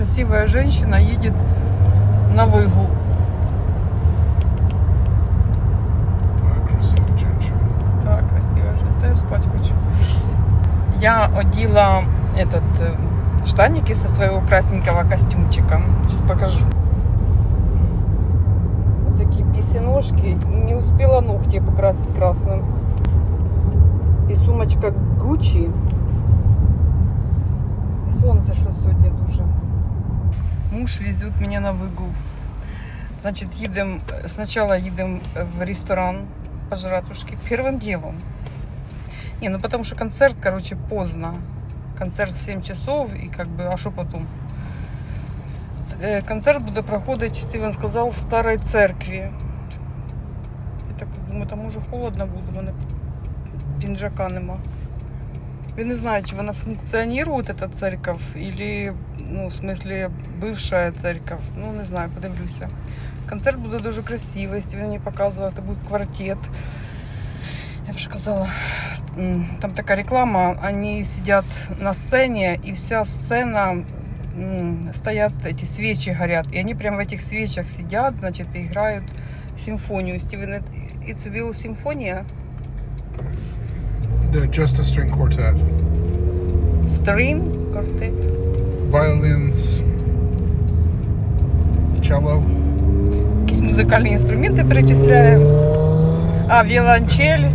красивая женщина едет на выгул. Так, красива женщина. Я спать хочу. Я одела этот э, штаники со своего красненького костюмчика. Сейчас покажу. Вот такие писиножки. Не успела ногти покрасить красным. И сумочка Гуччи. Що сьогодні дуже Муж везет меня на выгул. Значит, едем, сначала едем в ресторан пожратушки первым делом. Не, ну потому что концерт, короче, поздно. Концерт в 7 часов, и как бы, а что потом? Ц- э, Концерт буде проходить, Стивен сказав, в старій церкві. Я так думаю, там уже холодно буде, в мене пінжака нема. Він не знає, чи вона функціонує, ця церковь, или, ну, в смислі, бивша церковь. Ну, не знаю, подивлюся. Концерт буде дуже красивий, Стивен мені показував, це буде квартет. Я вже казала, м, там такая реклама, они сидят на сцене, и вся сцена м, стоят эти свечи горят, и они прям в этих свечах сидят, значит, и играют симфонию. Стивен, это- it's a real симфония? They're just a string quartet. String quartet? Violins, cello. Якісь музикальні інструменти перечисляємо. А, віолончель.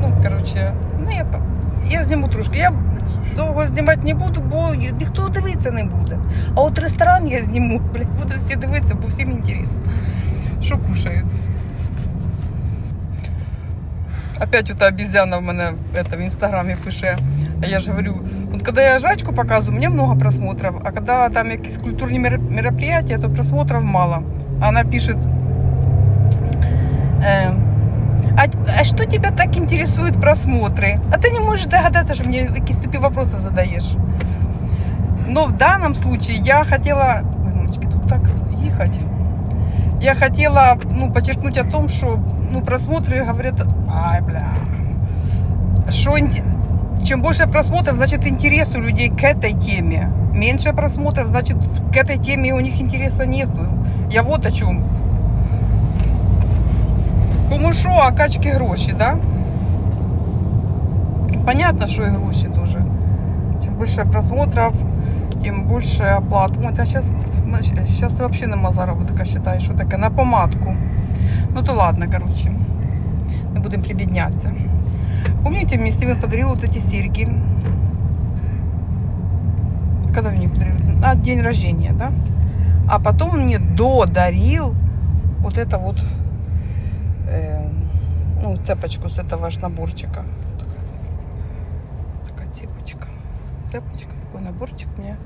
Ну, коротше, ну я, по- я зніму трошки. Я довго знімати не буду, бо ніхто дивитися не буде. А от ресторан я зніму, блядь, будуть всі дивитися, бо всім інтересно. Що кушають? Опять вот обезьяна в мене это, в інстаграмі пише. А я ж говорю, вот когда я жрачку показываю, у меня много просмотров, а когда там якісь культурні меро- мероприятия, то просмотров мало. Она пишет, э, а, а что тебя так интересует просмотры? А ты не можешь догадаться, что мне якісь тупі вопросы задаешь. Но в данном случае я хотела... Ой, мамочки, тут так ехать. Я хотела ну, подчеркнуть о том, что ну, просмотры говорят... Ай, бля. Что инте- чем больше просмотров, значит интерес у людей к этой теме. Меньше просмотров, значит к этой теме у них интереса нету. Я вот о чем. Кому що, а качки гроші, да? Понятно, що і гроші тоже. Чим більше просмотров, тим більше оплат. Ой, та сейчас, сейчас ти взагалі нема заробітка, считай, що таке, на помадку. Ну то ладно, короче. Не будемо прибіднятися. Помните, мне Стивен подарил вот эти серьги? Когда мне подарил? На день рождения, да? А потом он мне додарил вот это вот э, ну, цепочку с этого ж наборчика. Такая, така цепочка. Цепочка, такой наборчик мне.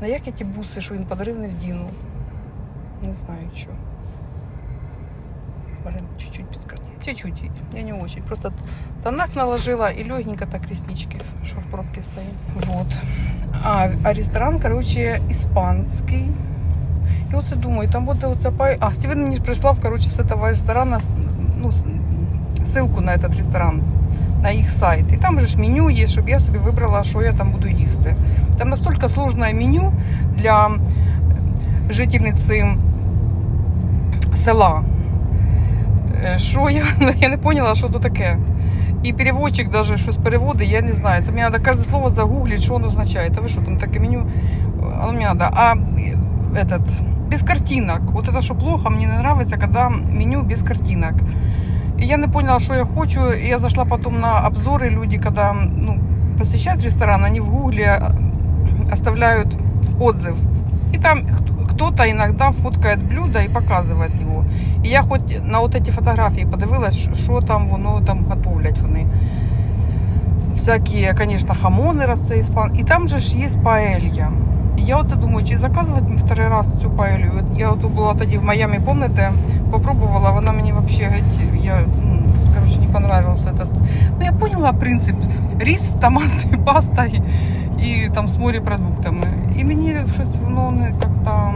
На як я ті буси, що він подарив, не вдіну. Не знаю, що. Блин, чуть-чуть підкрадає. Чуть-чуть, я не очень. Просто тонак наложила и легенько так реснички, что в пробке стоит. Вот. А, а ресторан, короче, испанский. И вот я думаю, там вот вот запай... А, Стивен мне прислал, короче, с этого ресторана с- ну, с- ссылку на этот ресторан, на их сайт. И там же ж меню есть, щоб я собі вибрала, що я там буду їсти. Там настолько сложное меню для жительниці села. Е, Що я, я не поняла, що то таке. І переводчик даже щось переводить, я не знаю. Це мені треба кожне слово загуглить, що воно означає. Та ви що, там таке меню, оно мені надо. А е, этот, без картинок. Вот это что плохо, мне не нравится, когда меню без картинок. И я не поняла, что я хочу. И я зашла потом на обзоры. Люди, когда ну, посещают ресторан, они в гугле оставляют отзыв. И там хт- кто-то иногда фоткает блюдо и показывает его. І я хоч на от ці фотографії подивилась, що- що там воно там готовлять вони. Всякі, звісно, хамони раз це іспан. І там же ж є паелья. І я оце думаю, чи заказувати мені второй раз цю паелью. От Я от була тоді в Майамі, пам'ятаєте, попробувала, вона мені Ну, я поняла принцип. Рис, томати, паста і, і там з морепродуктами. І мені щось воно не як-то,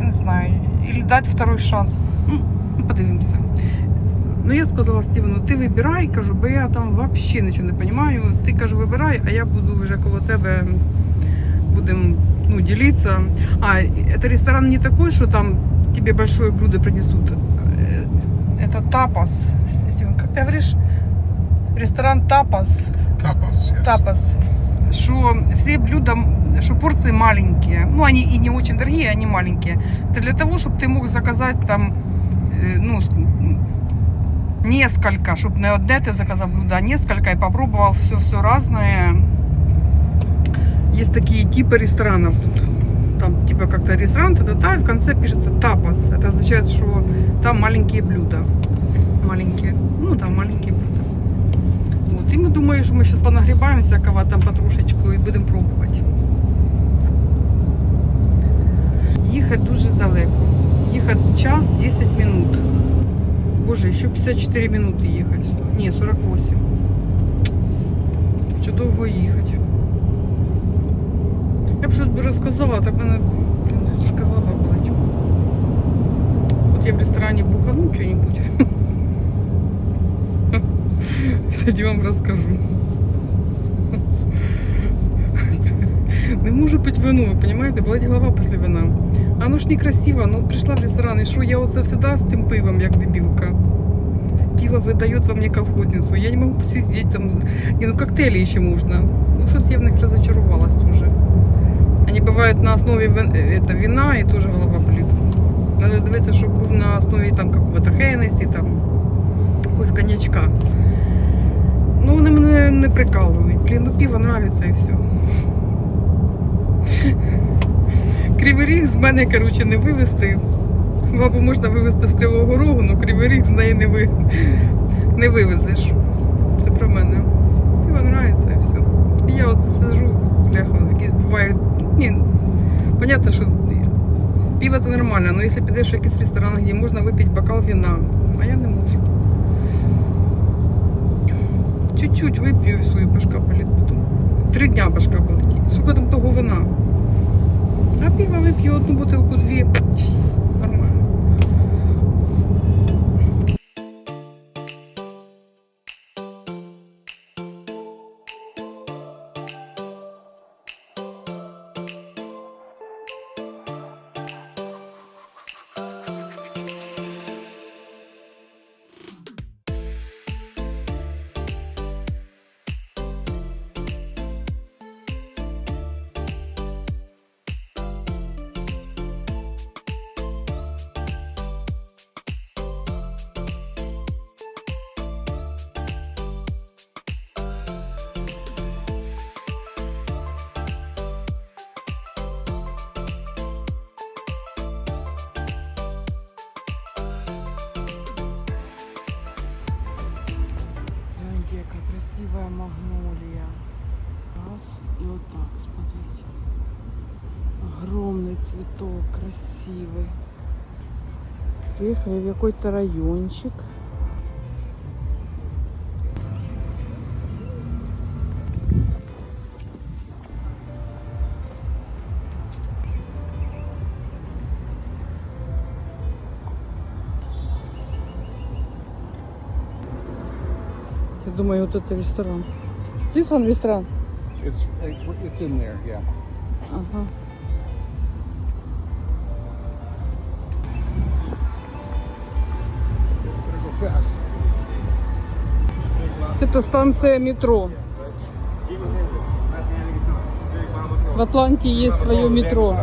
не знаю, или дать второй шанс. Ну, подивимося. Ну, я сказала Стівену, ти вибирай, кажу, бо я там взагалі нічого не розумію. Ти кажу, вибирай, а я буду вже коло тебе, будемо ну, делиться. А, это ресторан не такой, что там тебе большое блюдо принесут. Э, Это тапас. Стивен, Как ты говоришь? Ресторан тапас. Tapas, yes. Тапас. Что все блюда, что порции маленькие. Ну, они и не очень дорогие, они маленькие. Это для того, чтобы ты мог заказать там, э, ну, несколько, чтобы не одне ты заказал блюдо, а несколько и попробовал все-все разное. Есть такие типы ресторанов тут. Там типа как-то ресторан, та та в конце пишется тапас. Это означает, что там маленькие блюда. Маленькие. Ну, там маленькие блюда. И мы думаем, что мы сейчас понагребаем всякого там потрошечку і будемо пробувати. Їхати дуже далеко. Їхати час 10 минут. Боже, ще 54 минути їхати. Ні, 48. Чи довго їхати? Я б щось би розказала, так мене блін, голова болить. От я в ресторані бухану что-нибудь. Кстати, вам расскажу. Не можу пить вино, ви понимаете? Болить голова після вина. А оно ж некрасиво, ну прийшла в ресторан, і що я оце всегда з тим пивом, як дебілка. Пиво выдает во мне колхозницу. Я не могу посидеть там. Не, ну коктейли еще можно. Ну, что я в них разочаровалась тоже. Они бывают на основе вин- э, это, вина и тоже голова болит. Надо дивитися, щоб був на основі там какого-то Хеннесі, там якогось коньячка. Ну, вони мене не прикалують. Блін, ну пиво нравиться і все. Кривий ріг з мене, коротше, не вивезти. Бабу можна вивезти з Кривого Рогу, але Кривий ріг з неї не, ви... не вивезеш. Це про мене. Пиво нравиться і все. І я оце сижу, бляха, якісь бувають. Ні, понятно, що пиво це нормально, але якщо підеш в якийсь ресторан, де можна випити бокал вина, а я не можу. Чуть-чуть все, и башка болит потом. Три дня башка болить. Сколько там того вина? А пиво выпью одну бутылку, две. Цветок, красивый. Приехали в какой-то райончик. Я думаю, вот это ресторан. Здесь он ресторан? It's it's in there, yeah. Ага. Это станция метро. В Атланте есть свое метро.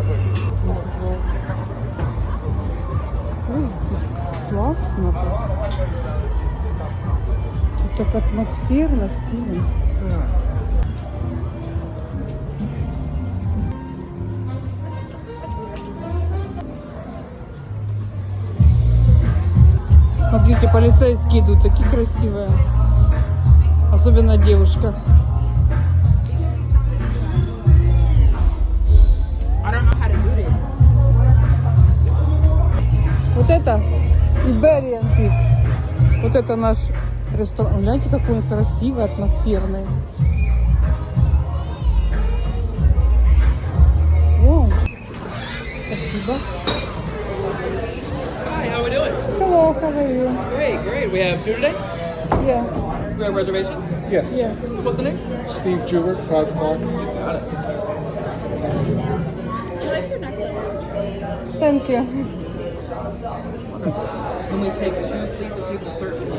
Классно. Тут так атмосферно, стильно. Смотрите, полицейские идут, такие красивые. Особенно девушка. Вот это Iberian Pig. Вот это наш ресторан. Гляньте, какой он красивый, атмосферный. О, спасибо. Hi, how we doing? Hello, how are you? Great, great. We have two today. Yeah, Have reservations? Yes. Yes. What's the name? Steve Jewett, 5 o'clock. Got it. Thank you. Can we take two, please? I'll take 13.